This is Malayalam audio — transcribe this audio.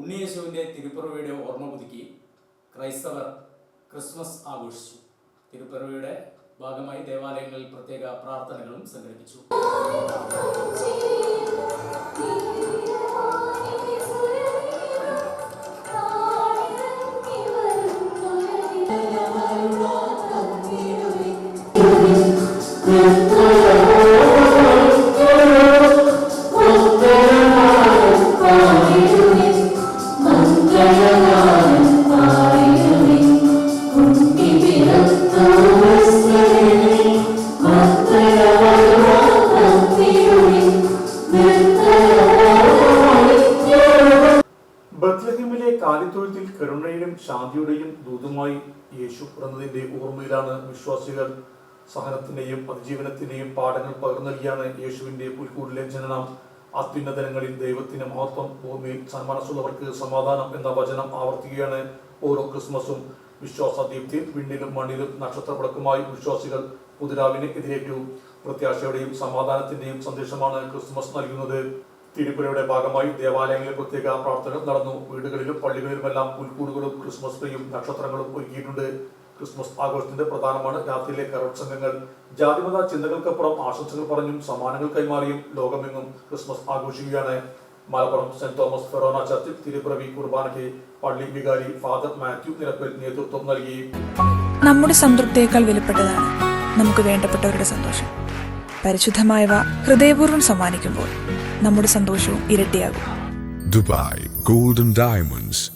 ഉണ്ണിയേശുവിന്റെ തിരുപ്പിറവിയുടെ ഓർമ്മ പുതുക്കി ക്രൈസ്തവർ ക്രിസ്മസ് ആഘോഷിച്ചു. തിരുപ്പിറവിയുടെ ഭാഗമായി ദേവാലയങ്ങളിൽ പ്രത്യേക പ്രാർത്ഥനകളും സംഘടിപ്പിച്ചു. ബത്ലഹേമിലെ കാലിത്തൊഴുത്തിൽ കരുണയുടെയും ശാന്തിയുടെയും ദൂതുമായി യേശു പിറന്നതിന്റെ ഓർമ്മയിലാണ് വിശ്വാസികൾ. സഹനത്തിന്റെയും അതിജീവനത്തിന്റെയും പാഠങ്ങൾ പകർന്നു യേശുവിന്റെ പുൽക്കൂടിലെ ജനനം. അത്യുന്നതനങ്ങളിൽ ദൈവത്തിന്റെ മഹത്വം ഭൂമിയിൽ സന്മനസ്സുള്ളവർക്ക് സമാധാനം എന്ന വചനം ആവർത്തിക്കുകയാണ് ഓരോ ക്രിസ്മസും. വിശ്വാസ ദീപ്തിയിൽ വിണ്ണിലും മണ്ണിലും നക്ഷത്രവിളക്കുമായി വിശ്വാസികൾ പുതുരാവിനെ എതിരേറ്റു. പ്രത്യാശയുടെയും സമാധാനത്തിന്റെയും സന്ദേശമാണ് ക്രിസ്മസ് നൽകുന്നത്. തിരുപ്പുരയുടെ ഭാഗമായി ദേവാലയങ്ങളിൽ പ്രത്യേക പ്രാർത്ഥനകൾ നടന്നു. വീടുകളിലും പള്ളികളിലുമെല്ലാം പുൽക്കൂടുകളും ക്രിസ്മസ് ട്രീയും നക്ഷത്രങ്ങളും ഒരുക്കിയിട്ടുണ്ട്. ക്രിസ്മസ് ആഘോഷത്തിന്റെ പ്രധാനമാണ് രാത്രിയിലെ കരോൾ സംഘങ്ങൾ. ജാതിമത ചിന്തകൾക്കപ്പുറം ആശംസകൾ പറഞ്ഞും സമ്മാനങ്ങൾ കൈമാറിയും ലോകമെങ്ങും ക്രിസ്മസ് ആഘോഷിക്കുകയാണ്. മലപ്പുറം സെന്റ് തോമസ് ഫെറോന ചർച്ചിൽ തിരുപ്പിറവി കുർബാനയ്ക്ക് പള്ളി വികാരി ഫാദർ മാത്യു നിരപ്പിൽ നേതൃത്വം നൽകി. നമ്മുടെ സംതൃപ്തിയേക്കാൾ വിലപ്പെട്ടതാണ് നമുക്ക് വേണ്ടപ്പെട്ടവരുടെ സന്തോഷം. പരിശുദ്ധമായവ ഹൃദയപൂർവം സമ്മാനിക്കുമ്പോൾ നമ്മുടെ സന്തോഷവും ഇരട്ടിയാകും. Dubai golden Diamonds,